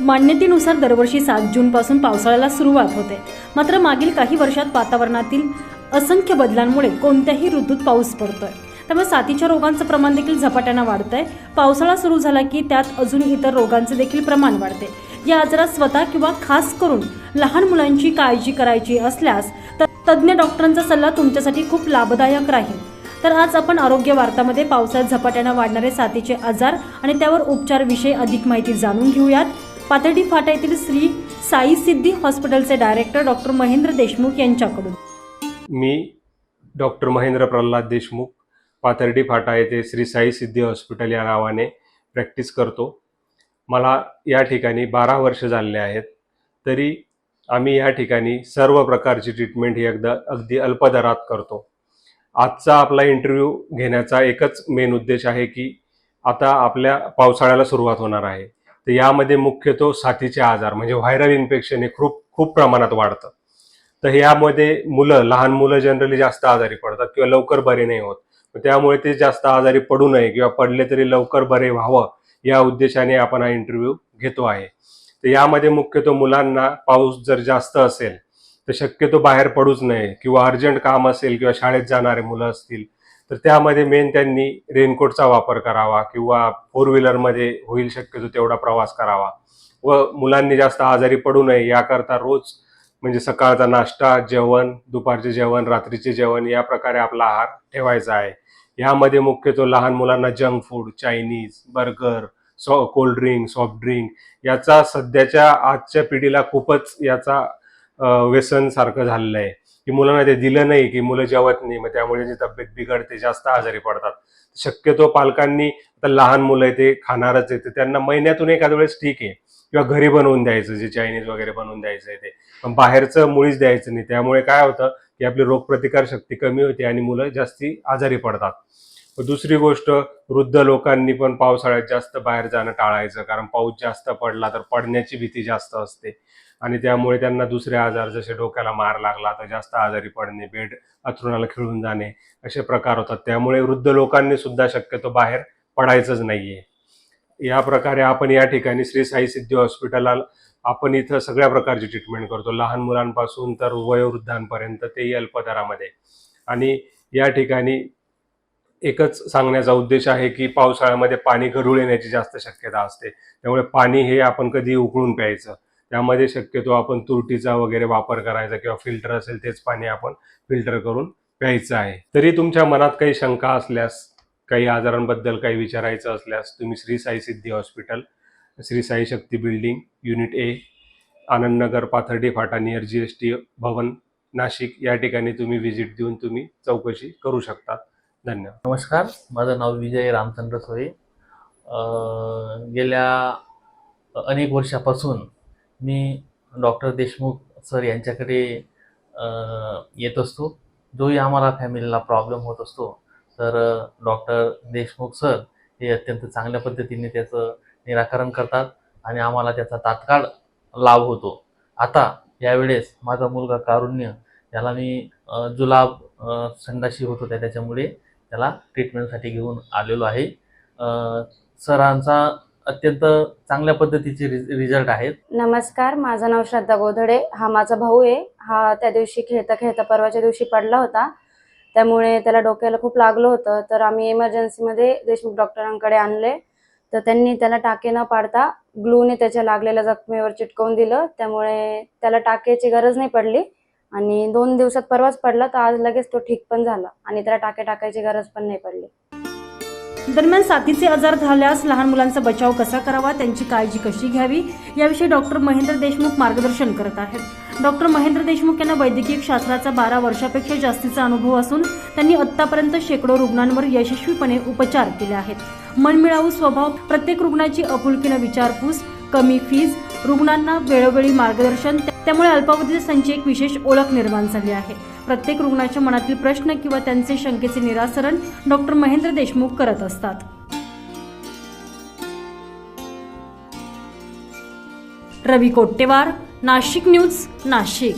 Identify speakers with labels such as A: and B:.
A: मान्यतेनुसार दरवर्षी सात जूनपासून पावसाळ्याला सुरुवात होते. मात्र मागील काही वर्षात वातावरणातील असंख्य बदलांमुळे कोणत्याही ऋतूत पाऊस पडतोय. त्यामुळे साथीच्या रोगांचं प्रमाण देखील झपाट्यानं वाढतंय. पावसाळा सुरू झाला की त्यात अजून इतर रोगांचे देखील प्रमाण वाढते. या आजारात स्वतः किंवा खास करून लहान मुलांची काळजी करायची असल्यास तर तज्ज्ञ डॉक्टरांचा सल्ला तुमच्यासाठी खूप लाभदायक राहील. तर आज आपण आरोग्य वार्तामध्ये पावसाळ्यात झपाट्यानं वाढणारे साथीचे आजार आणि त्यावर उपचारविषयी अधिक माहिती जाणून घेऊयात. पाथर्डी फाटा येथील श्री साई सिद्धी हॉस्पिटलचे डायरेक्टर डॉक्टर महेंद्र देशमुख यांच्याकडून.
B: मी डॉक्टर महेंद्र प्रल्हाद देशमुख पाथर्डी फाटा येथे श्री साई सिद्धी हॉस्पिटल या नावाने प्रॅक्टिस करतो. मला या ठिकाणी बारा वर्ष झालेले आहेत. तरी आम्ही या ठिकाणी सर्व प्रकारची ट्रीटमेंट ही अगदा अगदी अल्प दरात करतो. आजचा आपला इंटरव्ह्यू घेण्याचा एकच मेन उद्देश आहे की आता आपल्या पावसाळ्याला सुरुवात होणार आहे. तर यामध्ये मुख्यतो साथीचे आजार म्हणजे व्हायरल इन्फेक्शन हे खूप खूप प्रमाणात वाढतं. तर यामध्ये मुलं लहान मुलं जनरली जास्त आजारी पडतात किंवा लवकर बरे नाही होत. त्यामुळे ते जास्त आजारी पडू नये किंवा पडले तरी लवकर बरे व्हावं या उद्देशाने आपण हा इंटरव्ह्यू घेतो आहे. तर यामध्ये मुख्यतो मुलांना पाऊस जर जास्त असेल तर शक्यतो बाहेर पडूच नये किंवा अर्जंट काम असेल किंवा शाळेत जाणारे मुलं असतील तर त्यामध्ये मेन त्यांनी रेनकोटचा वापर करावा किंवा फोर व्हीलरमध्ये होईल शक्यतो तेवढा प्रवास करावा. व मुलांनी जास्त आजारी पडू नये याकरता रोज म्हणजे सकाळचा नाश्ता जेवण दुपारचे जेवण रात्रीचे जेवण या प्रकारे आपला आहार ठेवायचा आहे. यामध्ये मुख्यतो लहान मुलांना junk food Chinese burger sauce cold drink soft drink याचा सध्याच्या आजच्या पिढीला खूपच याचा व्यसनसारखं व्यसन सारखं झालेलं आहे. की मुलांना ते दिलं नाही की मुलं जेवत नाही मग त्यामुळे त्यांची तब्येत बिघडते जास्त आजारी पडतात. शक्यतो पालकांनी आता लहान मुलं आहे ते खाणारच आहे तर त्यांना महिन्यातून एखाद्या वेळेस ठीक आहे. किंवा घरी बनवून द्यायचं जे चायनीज वगैरे बनवून द्यायचं आहे ते. पण बाहेरचं मुळीच द्यायचं नाही. त्यामुळे काय होतं की आपली रोगप्रतिकार शक्ती कमी होते आणि मुलं जास्ती आजारी पडतात. दुसरी गोष्ट वृद्ध लोकांनी पण पावसाळ्यात जास्त बाहेर जाणं टाळायचं कारण पाऊस जास्त पडला तर पडण्याची भीती जास्त असते. आणि त्यामुळे त्यांना दुसरे आजार जसे डोक्याला मार लागला तर जास्त आजारी पडणे बेड अथरुणाला खिळून जाणे असे प्रकार होतात. त्यामुळे वृद्ध लोकांनी सुद्धा शक्यतो बाहेर पडायचंच नाहीये. या प्रकारे आपण या ठिकाणी श्री साई सिद्धी हॉस्पिटलला आपण इथं सगळ्या प्रकारची ट्रीटमेंट करतो. लहान मुलांपासून तर वयोवृद्धांपर्यंत तेही अल्पदरामध्ये. आणि या ठिकाणी एकच सांगण्याचा उद्देश आहे की पावसाळ्यामध्ये पाणी गढूळ येण्याची जास्त शक्यता असते. त्यामुळे पाणी हे आपण कधी उकळून प्यायचं. त्यामध्ये शक्यतो आपण तुरटीचा वगैरे वापर करायचा किंवा फिल्टर असेल तेच पाणी आपण फिल्टर करून प्यायचं आहे. तरी तुमच्या मनात काही शंका असल्यास काही आजारांबद्दल काही विचारायचं असल्यास तुम्ही Shri Sai Siddhi hospital Shri Sai Shakti building unit A Anandnagar Pathardi Phata near G S T Bhavan Nashik या ठिकाणी तुम्ही व्हिजिट देऊन तुम्ही चौकशी करू शकता धन्यवाद.
C: नमस्कार माझं नाव विजय रामचंद्र सोये गेल्या अनेक वर्षापासून मी डॉक्टर देशमुख सर यांच्याकडे येत असतो. जोही आम्हाला फॅमिलीला प्रॉब्लेम होत असतो तर डॉक्टर देशमुख सर हे अत्यंत चांगल्या पद्धतीने त्याचं निराकरण करतात आणि आम्हाला त्याचा तात्काळ लाभ होतो. आता यावेळेस माझा मुलगा कारुण्य याला मी जुलाब संडाशी होत होत्या त्याच्यामुळे त्याला ट्रीटमेंटसाठी घेऊन आलेलो आहे. सरांचा अत्यंत चांगल्या पद्धतीचे रिझल्ट आहेत.
D: नमस्कार माझं नाव श्रद्धा गोधडे. हा माझा भाऊ आहे. हा त्या दिवशी खेळता खेळता परवाच्या दिवशी पडला होता. त्यामुळे त्याला डोक्याला खूप लागलं होतं. तर आम्ही इमर्जन्सीमध्ये देशमुख डॉक्टरांकडे आणले. तर त्यांनी त्याला टाके न पाडता ग्लूने त्याच्या लागलेल्या जखमेवर चिटकवून दिलं. त्यामुळे त्याला टाक्याची गरज नाही पडली. आणि दोन दिवसात परवाच पडला तर आज लगेच तो ठीक पण झाला आणि त्याला टाके टाकायची गरज पण नाही पडली.
A: दरम्यान साथीचे आजार झाल्यास लहान मुलांचा बचाव कसा करावा त्यांची काळजी कशी घ्यावी याविषयी डॉक्टर महेंद्र देशमुख मार्गदर्शन करत आहेत. डॉक्टर महेंद्र देशमुख यांना वैद्यकीय शास्त्राचा बारा वर्षापेक्षा जास्तीचा अनुभव असून त्यांनी आत्तापर्यंत शेकडो रुग्णांवर यशस्वीपणे उपचार केले आहेत. मनमिळावू स्वभाव प्रत्येक रुग्णाची आपुलकीनं विचारपूस कमी फीज रुग्णांना वेळोवेळी मार्गदर्शन त्यामुळे अल्पावधी संची एक विशेष ओळख निर्माण झाली आहे. प्रत्येक रुग्णाच्या मनातील प्रश्न किंवा त्यांचे शंकेचे निरासरण डॉक्टर महेंद्र देशमुख करत असतात. रवी कोट्टेवार नाशिक न्यूज नाशिक.